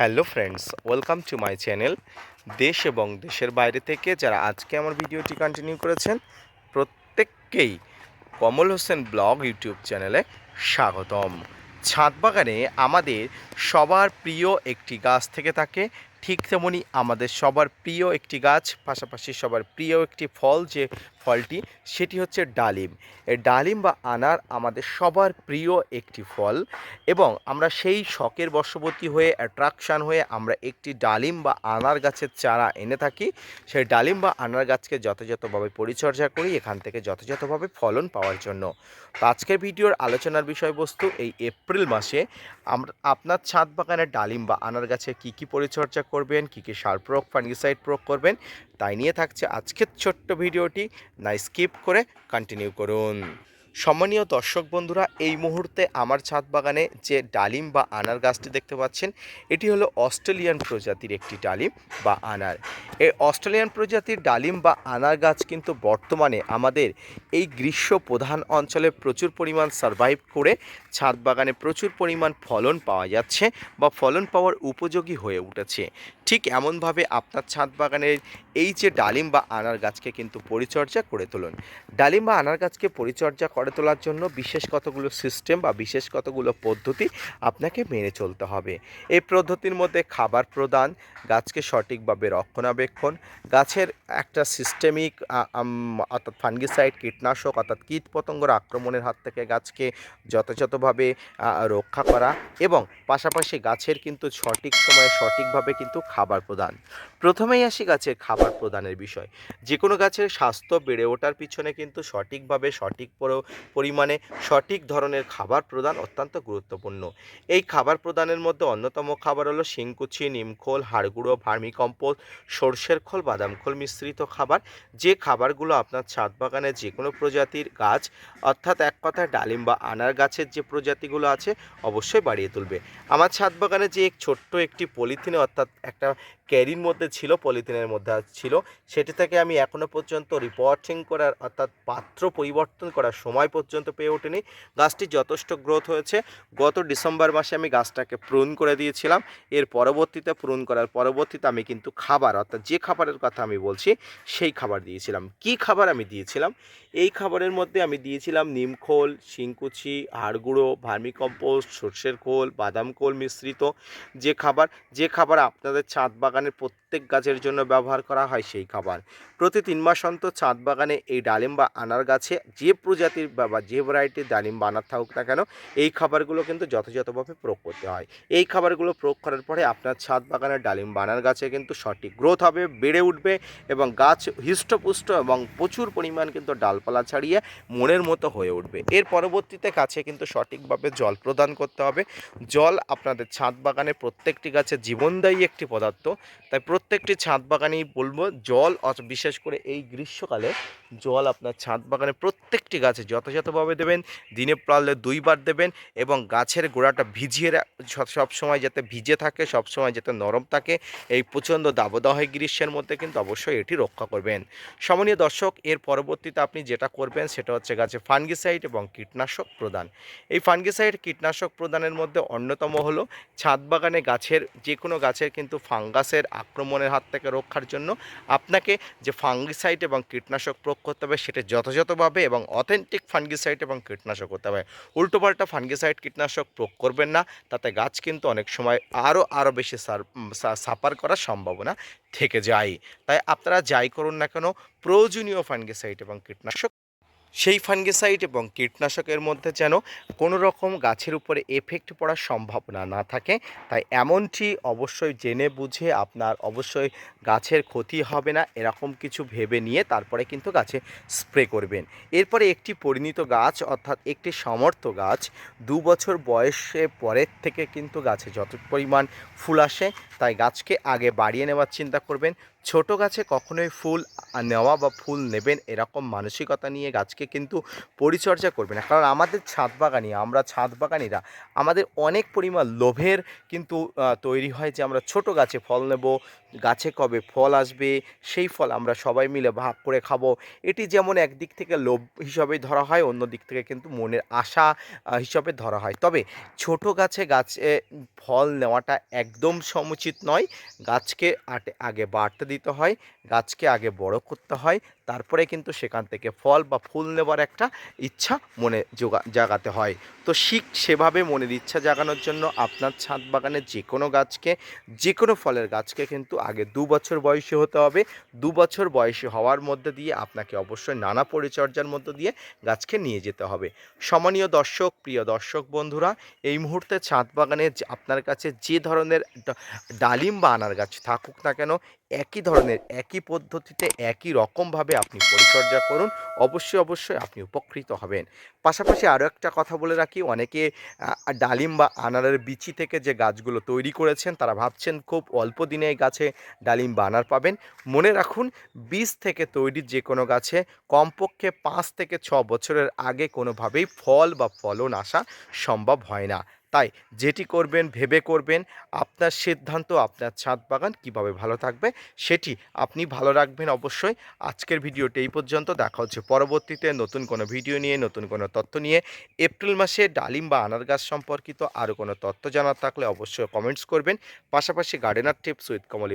Hello friends, welcome to my channel দেশ এবং দেশের বাইরে থেকে যারা আজকে আমার ভিডিওটি কন্টিনিউ করেছেন, প্রত্যেককেই কমল হোসেন ব্লগ ইউটিউব চ্যানেলে স্বাগতম। ছাদ বাগানে আমাদের সবার প্রিয় একটি গাছ থেকে থাকে, ঠিক তেমনি আমাদের সবার প্রিয় একটি গাছ, পাশাপাশি সবার প্রিয় একটি ফল যে ফলটি, সেটি হচ্ছে ডালিম। এই ডালিম বা আনার আমাদের সবার প্রিয় একটি ফল এবং আমরা সেই শখের বশবর্তী হয়ে অ্যাট্রাকশান হয়ে আমরা একটি ডালিম বা আনার গাছের চারা এনে থাকি। সেই ডালিম বা আনার গাছকে যথাযথভাবে পরিচর্যা করি, এখান থেকে যথাযথভাবে ফলন পাওয়ার জন্য। তো আজকের ভিডিওর আলোচনার বিষয়বস্তু এই এপ্রিল মাসে আমরা আপনার ছাদ বাগানের ডালিম বা আনার গাছে কী কী পরিচর্যা করবেন, কী কী সার প্রয়োগ, ফাঙ্গিসাইড প্রয়োগ করবেন, তাই নিয়ে থাকছে আজকের ছোট্ট ভিডিওটি। না স্কিপ করে কন্টিনিউ করুন। সম্মানীয় দর্শক বন্ধুরা, এই মুহূর্তে আমার ছাদ বাগানে যে ডালিম বা আনার গাছটি দেখতে পাচ্ছেন, এটি হলো অস্ট্রেলিয়ান প্রজাতির একটি ডালিম বা আনার। এই অস্ট্রেলিয়ান প্রজাতির ডালিম বা আনার গাছ কিন্তু বর্তমানে আমাদের এই গ্রীষ্ম প্রধান অঞ্চলে প্রচুর পরিমাণ সারভাইভ করে ছাদ বাগানে প্রচুর পরিমাণ ফলন পাওয়া যাচ্ছে বা ফলন পাওয়ার উপযোগী হয়ে উঠেছে। ঠিক এমনভাবে আপনার ছাদ বাগানের এই যে ডালিম বা আনার গাছকে কিন্তু পরিচর্যা করে তুলুন। ডালিম বা আনার গাছকে পরিচর্যা করে তোলার জন্য বিশেষ কতগুলো সিস্টেম বা বিশেষ কতগুলো পদ্ধতি আপনাকে মেনে চলতে হবে। এই পদ্ধতির মধ্যে খাবার প্রদান, গাছকে সঠিকভাবে রক্ষণাবেক্ষণ, গাছের একটা সিস্টেমিক অর্থাৎ ফাঙ্গিসাইড কীটনাশক, অর্থাৎ কীট পতঙ্গর আক্রমণের হাত থেকে গাছকে যথাযথভাবে রক্ষা করা এবং পাশাপাশি গাছের কিন্তু সঠিক সময়ে সঠিকভাবে কিন্তু খাবার প্রদান। প্রথমেই আসি গাছের খাবার প্রদানের বিষয়। যে কোনো গাছের স্বাস্থ্য বেড়ে ওঠার পিছনে কিন্তু সঠিকভাবে, সঠিক পরিমাণে, সঠিক ধরনের খাবার প্রদান অত্যন্ত গুরুত্বপূর্ণ। এই খাবার প্রদানের মধ্যে অন্যতম খাবার হলো শিংকুচি, নিমখোল, হাড়গুঁড়ো, ভার্মিকম্পোস্ট, সর্ষের খোল, বাদাম খোল মিশ্রিত খাবার। যে খাবারগুলো আপনার ছাদ বাগানে যে কোনো প্রজাতির গাছ, অর্থাৎ এক কথায় ডালিম বা আনার গাছের যে প্রজাতিগুলো আছে, অবশ্যই বাড়িয়ে তুলবে। আমার ছাদ বাগানে যে এক ছোট্ট একটি পলিথিনে, অর্থাৎ একটা So ক্যারির মধ্যে ছিল, পলিথিনের মধ্যে ছিল। সেটি থেকে আমি এখনও পর্যন্ত রিপোর্টিং করার, অর্থাৎ পাত্র পরিবর্তন করার সময় পর্যন্ত পেয়ে ওঠেনি। গাছটি যথেষ্ট গ্রোথ হয়েছে। গত ডিসেম্বর মাসে আমি গাছটাকে প্রুন করে দিয়েছিলাম। এর পরবর্তীতে প্রুন করার পরবর্তীতে আমি কিন্তু খাবার, অর্থাৎ যে খাবারের কথা আমি বলছি, সেই খাবার দিয়েছিলাম। কি খাবার আমি দিয়েছিলাম? এই খাবারের মধ্যে আমি দিয়েছিলাম নিমখোল শিংকুচি হাড়গুঁড়ো ভার্মিকম্পোস্ট, সর্ষের খোল, বাদাম খোল মিশ্রিত যে খাবার। যে খাবার আপনাদের ছাদ বাগানের প্রত্যেক গাছের জন্য ব্যবহার করা হয় সেই খাবার। প্রতি তিন মাস অন্তর ছাদ বাগানে এই ডালিম বা আনার গাছে যে প্রজাতির বা বা যে ভ্যারাইটির ডালিম বা আনার থাকুক না কেন, এই খাবারগুলো কিন্তু যথাযথভাবে প্রয়োগ করতে হয়। এই খাবারগুলো প্রয়োগ করার পরে আপনার ছাদ বাগানের ডালিম বানার গাছে কিন্তু সঠিক গ্রোথ হবে, বেড়ে উঠবে এবং গাছ হৃষ্টপুষ্ট এবং প্রচুর পরিমাণ কিন্তু ডালপালা ছাড়িয়ে মনের মতো হয়ে উঠবে। এর পরবর্তীতে গাছে কিন্তু সঠিকভাবে জল প্রদান করতে হবে। জল আপনাদের ছাদ বাগানে প্রত্যেকটি গাছে জীবনদায়ী একটি পদার্থ। তাই প্রত্যেকটি ছাদ বাগানেই বলব, জল বিশেষ করে এই গ্রীষ্মকালে জল আপনার ছাদ বাগানে প্রত্যেকটি গাছে যথাযথভাবে দেবেন, দিনে পারলে দুইবার দেবেন এবং গাছের গোড়াটা ভিজিয়ে সব- সময় যাতে ভিজে থাকে সব সময় যাতে নরম থাকে, এই প্রচণ্ড দাবদাহ গ্রীষ্মের মধ্যে কিন্তু অবশ্যই এটি রক্ষা করবেন। সমনীয় দর্শক, এর পরবর্তীতে আপনি যেটা করবেন সেটা হচ্ছে গাছে ফানগিসাইড এবং কীটনাশক প্রদান। এই ফানগিসাইড কীটনাশক প্রদানের মধ্যে অন্যতম হলো, ছাদ বাগানে গাছের যে কোনো গাছের কিন্তু ফাঙ্গাসের আক্রমণের হাত থেকে রক্ষার জন্য আপনাকে যে ফাঙ্গিসাইড এবং কীটনাশক প্রয়োগ করতে হবে, সেটা যথাযথভাবে এবং অথেন্টিক ফাঙ্গিসাইড এবং কীটনাশক করতে হবে। উল্টোপাল্টা ফাঙ্গিসাইড, কীটনাশক প্রয়োগ করবেন না, তাতে গাছ কিন্তু অনেক সময় আরও আরও বেশি সাফার করার সম্ভাবনা থেকে যায়। তাই আপনারা যাই করুন না কেন, প্রয়োজনীয় ফাঙ্গিসাইড এবং কীটনাশক সেই ফাঙ্গিসাইড এবং কীটনাশকের মধ্যে যেন কোনো রকম গাছের উপরে এফেক্ট পড়ার সম্ভাবনা না থাকে। তাই এমনটি অবশ্যই জেনে বুঝে আপনার অবশ্যই গাছের ক্ষতি হবে না, এরকম কিছু ভেবে নিয়ে তারপরে কিন্তু গাছে স্প্রে করবেন। এরপরে একটি পরিণত গাছ অর্থাৎ একটি সমর্থ গাছ, দু বছর বয়সে পরের থেকে কিন্তু গাছে যত পরিমাণ ফুল আসে, তাই গাছকে আগে বাড়িয়ে নেওয়ার চিন্তা করবেন। ছোট গাছে কখনোই ফুল নেওয়া বা ফুল নেবেন এরকম মানসিকতা নিয়ে গাছকে কিন্তু পরিচর্যা করবে না। কারণ আমাদের ছাদ বাগানি, আমরা ছাদ বাগানিরা আমাদের অনেক পরিমাণ লোভের কিন্তু তৈরি হয় যে আমরা ছোট গাছে ফল নেব, গাছে কবে ফল আসবে, সেই ফল আমরা সবাই মিলে ভাগ করে খাব। এটি যেমন একদিক থেকে লোভ হিসাবে ধরা হয় অন্য দিক থেকে কিন্তু মনের আশা হিসাবে ধরা হয়। তবে ছোট গাছে গাছে ফল নেওয়াটা একদম সমুচিত নয়, গাছকে আগে বাড়তে দিতে হয়, গাছকে আগে বড় করতে হয়, তারপরে কিন্তু সেখান থেকে ফল বা ফুল নেবার একটা ইচ্ছা মনে যোগা জাগাতে হয়। তো শিখ সেভাবে মনের ইচ্ছা জাগানোর জন্য আপনার ছাদ বাগানে যে কোনো গাছকে যে কোনো ফলের গাছকে কিন্তু আগে দু বছর বয়সী হতে হবে। দু বছর বয়সী হওয়ার মধ্যে দিয়ে আপনাকে অবশ্যই নানা পরিচর্যার মধ্য দিয়ে গাছকে নিয়ে যেতে হবে। সমানীয় দর্শক, প্রিয় দর্শক বন্ধুরা, এই মুহূর্তে ছাদ বাগানে আপনার কাছে যে ধরনের ডালিম বা আনার গাছ থাকুক না কেন একই ধরনের, একই পদ্ধতিতে, একই রকমভাবে আপনি পরিচর্যা করুন। অবশ্যই অবশ্যই আপনি উপকৃত হবেন। পাশাপাশি আরও একটা কথা বলে রাখি, অনেকে ডালিম বা আনারের বিচি থেকে যে গাছগুলো তৈরি করেছেন, তারা ভাবছেন খুব অল্প দিনে গাছে ডালিম বা আনার পাবেন। মনে রাখুন, বীজ থেকে তৈরি যে কোনো গাছে কমপক্ষে পাঁচ থেকে ছ বছরের আগে কোনোভাবেই ফল বা ফলন আসা সম্ভব হয় না। তাই যেটি করবেন, ভেবে করবেন, আপনার সিদ্ধান্ত, আপনার ছাদ বাগান কীভাবে ভালো থাকবে সেটি আপনি ভালো রাখবেন অবশ্যই। আজকের ভিডিওটি এই পর্যন্ত। দেখা হচ্ছে পরবর্তীতে নতুন কোনো ভিডিও নিয়ে, নতুন কোনো তথ্য নিয়ে। এপ্রিল মাসে ডালিম বা আনার গাছ সম্পর্কিত আরও কোনো তথ্য জানার থাকলে অবশ্যই কমেন্টস করবেন। পাশাপাশি গার্ডেনার টিপস উইথ কমল